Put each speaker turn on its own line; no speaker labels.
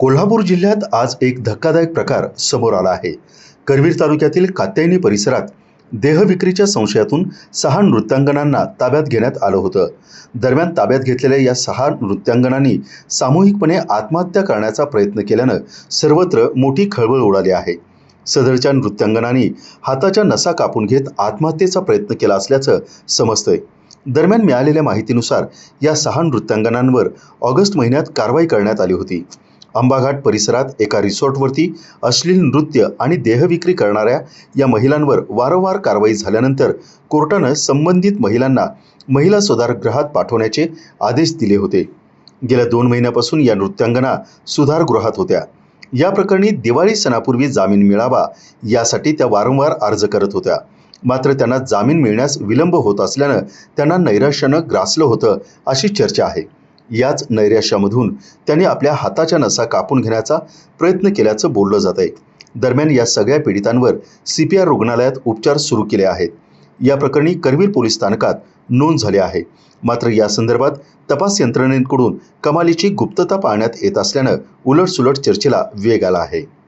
कोल्हापूर जिल्ह्यात आज एक धक्कादायक प्रकार समोर आला आहे. करवीर तालुक्यातील कात्यायनी परिसरात देहविक्रीच्या संशयातून सहा नृत्यांगणांना ताब्यात घेण्यात आलं होतं. दरम्यान ताब्यात घेतलेल्या या सहा नृत्यांगनांनी सामूहिकपणे आत्महत्या करण्याचा प्रयत्न केल्यानं सर्वत्र मोठी खळबळ उडाली आहे. सदरच्या नृत्यांगनांनी हाताच्या नसा कापून घेत आत्महत्येचा प्रयत्न केला असल्याचं समजतंय. दरम्यान मिळालेल्या माहितीनुसार या सहा नृत्यांगणांवर ऑगस्ट महिन्यात कारवाई करण्यात आली होती. अंबाघाट परिसरात एका रिसॉर्टवरती अश्लील नृत्य आणि देहविक्री करणाऱ्या या महिलांवर वारंवार कारवाई झाल्यानंतर कोर्टानं संबंधित महिलांना महिला सुधारगृहात पाठवण्याचे आदेश दिले होते. गेल्या दोन महिन्यापासून या नृत्यांगना सुधारगृहात होत्या. या प्रकरणी दिवाळी सणापूर्वी जामीन मिळावा यासाठी त्या वारंवार अर्ज करत होत्या. मात्र त्यांना जामीन मिळण्यास विलंब होत असल्यानं त्यांना नैराश्यानं ग्रासलं होतं अशी चर्चा आहे. याच नैराश्यामधून त्यांनी आपल्या हाताच्या नसा कापून घेण्याचा प्रयत्न केल्याचं बोललं जात आहे. दरम्यान या सगळ्या पीडितांवर सी पी आर रुग्णालयात उपचार सुरू केले आहेत. या प्रकरणी करवीर पोलीस स्थानकात नोंद झाली आहे. मात्र या संदर्भात तपास यंत्रणेकडून कमालीची गुप्तता पाळण्यात येत असल्यानं उलटसुलट चर्चेला वेग आला आहे.